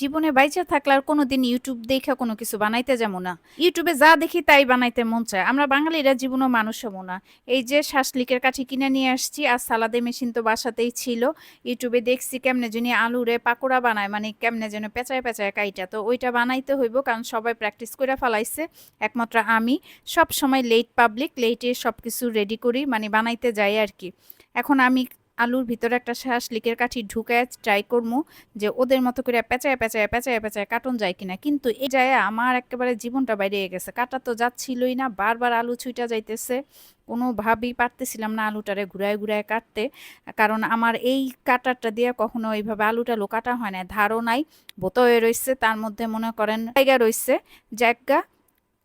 জীবনে বাইচা থাকলে আর কোনোদিন ইউটিউব দেখে কোনো কিছু বানাইতে যাব না। ইউটিউবে যা দেখি তাই বানাইতে মন চায়। আমরা বাঙালিরা জীবনও মানুষ হব না। এই যে শাসলিকের কাঠি কিনে নিয়ে আসছি, আর সালাদে মেশিন তো বাসাতেই ছিল। ইউটিউবে দেখছি কেমনে যিনি আলুরে পাকোড়া বানায় মানে কেমনে যেন পেঁচায় পেঁচায় কাইটা। তো ওইটা বানাইতে হইব, কারণ সবাই প্র্যাকটিস করে ফেলাইছে, একমাত্র আমি। সব সময় লেট পাবলিক লেটে সব কিছু রেডি করি মানে বানাইতে যাই আর কি। এখন আমি আলুর ভিতরে একটা শাসলিকের কাঠি ঢুকায় ট্রাই করব যে ওদের মতো করে পেঁচায় পেঁচায় পেঁচায় পেঁচায় কাটন যায় কিনা। কিন্তু এই যায় আমার একেবারে জীবনটা বাইরে গেছে। কাটা তো যাচ্ছিলই না, বারবার আলু ছুইটা যাইতেছে। কোনোভাবেই পারতেছিলাম না আলুটারে ঘুরায় ঘুরায় কাটতে। কারণ আমার এই কাটারটা দিয়ে কখনো এইভাবে আলুটা কাটা হয় না ধারও নাই বোতয়ে রয়েছে, তার মধ্যে মনে করেন জায়গা রয়েছে, জায়গা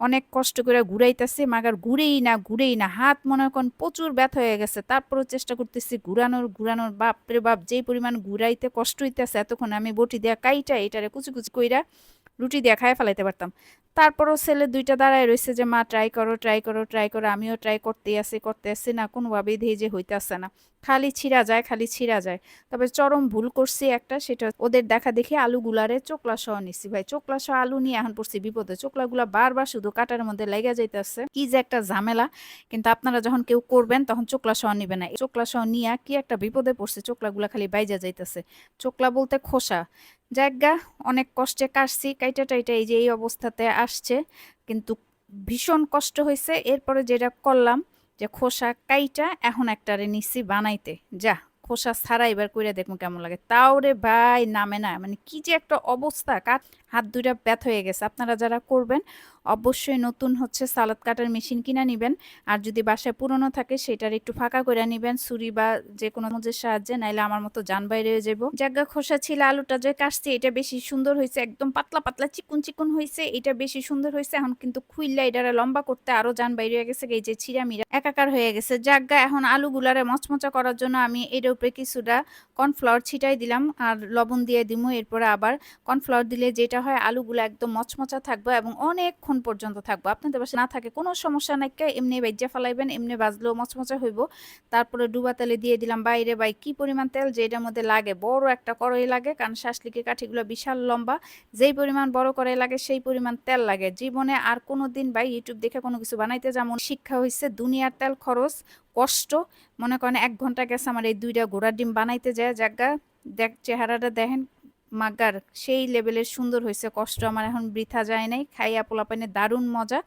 অনেক কষ্ট করে ঘুরাইতেছে, মাগার ঘুরেই না ঘুরেই না, হাত মনে করেন প্রচুর ব্যথা হয়ে গেছে। তারপরও চেষ্টা করতেছি ঘুরানোর ঘুরানোর বাপরে বাপ, যেই পরিমাণ ঘুরাইতে কষ্ট হইতেছে, এতক্ষণ আমি বটি দেয়া কাইটা, এটারে কুচি কুচি কইরা রুটি দিয়ে খায় ফেলাইতে পারতাম। তারপরও ছেলে দুইটা দাঁড়ায় রয়েছে যে, মা ট্রাই করো ট্রাই করো ট্রাই করো, আমিও ট্রাই করতেই আসি করতে আসি না, কোনোভাবেই ধেয়ে যে হইতেছে না। খালি ছিঁড়া যায়, খালি ছিঁড়া যায়। তবে চরম ভুল করছি একটা, সেটা ওদের দেখা দেখি আলুগুলারে চোকলা সহ নিছি। ভাই চোকলা সহ আলু নিয়ে এখন পড়ছি বিপদে। চোকলাগুলা বারবার শুধু কাটার মধ্যে লেগে যাইতেছে। কি যে একটা ঝামেলা। কিন্তু আপনারা যখন কেউ করবেন, তখন চোকলা সহ নিবে না। চোকলা সহ নিয়ে কি একটা বিপদে পড়ছে চোকলাগুলা খালি বাইজা যাইতেছে। চোকলা বলতে খোসা। জায়গা, অনেক কষ্টে কাটছি, কাইটা টাইটা এই যে এই অবস্থাতে আসছে। কিন্তু ভীষণ কষ্ট হয়েছে এরপরে যেটা করলাম যে খোসা, কাইটা এখন একটারে নিচ্ছি বানাইতে। যা, খোসা ছাড়া এবার কইরা দেখব কেমন লাগে। তাও রে ভাই, নামে না। মানে কি যে একটা অবস্থা। কাট হাত দুইটা ব্যথ হয়ে গেছে। আপনারা যারা করবেন অবশ্যই নতুন হচ্ছে সালাদ কাটার মেশিন কিনা নেবেন। আর যদি বাসায় পুরনো থাকে সেটার একটু ফাঁকা করে নেবেন, ছুরি বা যে কোনো মজের সাহায্যে, নাইলে আমার মতো যান বাইরে হয়ে যাব। জায়গা খোসা ছিল, আলুটা যে কাটছি, এটা বেশি সুন্দর হয়েছে, একদম পাতলা পাতলা চিকুন চিকুন হয়েছে, এটা বেশি সুন্দর হয়েছে, এখন কিন্তু খুইল্লা এটারে লম্বা করতে আরও যান বাইরে হয়ে গেছে, এই যে ছিঁড়ামিরা একাকার হয়ে গেছে। জায়গা এখন আলুগুলারে মচমচা করার জন্য আমি এর উপরে কিছুটা কর্নফ্লাওয়ার ছিটাই দিলাম, আর লবণ দিয়ে দিমু, এরপরে আবার কর্নফ্লাওয়ার দিলে যেটা হয় আলুগুলো একদম মচমচা থাকবে এবং অনেকক্ষণ পর্যন্ত থাকব। আপনাদের পাশে না থাকে কোনো সমস্যা নাই। এমনি বেজ্জা ফেলাইবেন, এমনি বাজলেও মচমচা হইব। তারপরে ডুবা তেলে দিয়ে দিলাম, বাইরে বাই কি পরিমাণ তেল যে এটার মধ্যে লাগে? বড় একটা কড়াই লাগে, কারণ শাসলিকের কাঠিগুলো বিশাল লম্বা। যেই পরিমাণ বড় কড়াই লাগে, সেই পরিমাণ তেল লাগে। জীবনে আর কোনো দিন ভাই ইউটিউব দেখে কোনো কিছু বানাইতে যেমন শিক্ষা হয়েছে দুনিয়ার তেল খরচ, কষ্ট। মনে করেন এক ঘণ্টা গেছে আমার এই দুইটা ঘোড়ার ডিম বানাইতে যায়, জায়গা দেখ, চেহারাটা দেখেন মাগার, সেই লেভেলের সুন্দর হয়েছে। কষ্ট আমার এখন বৃথা যায় নাই। খাইয়া পোলাপানে দারুণ মজা।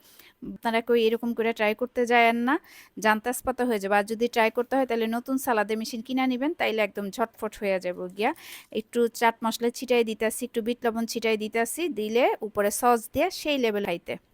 আপনারা কেউ এরকম করে ট্রাই করতে যায়েন না। জানতাস পাতা হয়ে যাবে। আর যদি ট্রাই করতে হয়, তাহলে নতুন সালাদে মেশিন কিনা নেবেন, তাইলে একদম ঝটফট হয়ে যাবে গিয়া। একটু চাট মশলা ছিটাই দিতেছি একটু বিট লবণ ছিটাই দিতেছি দিলে উপরে সস দিয়ে সেই লেভেল খাইতে।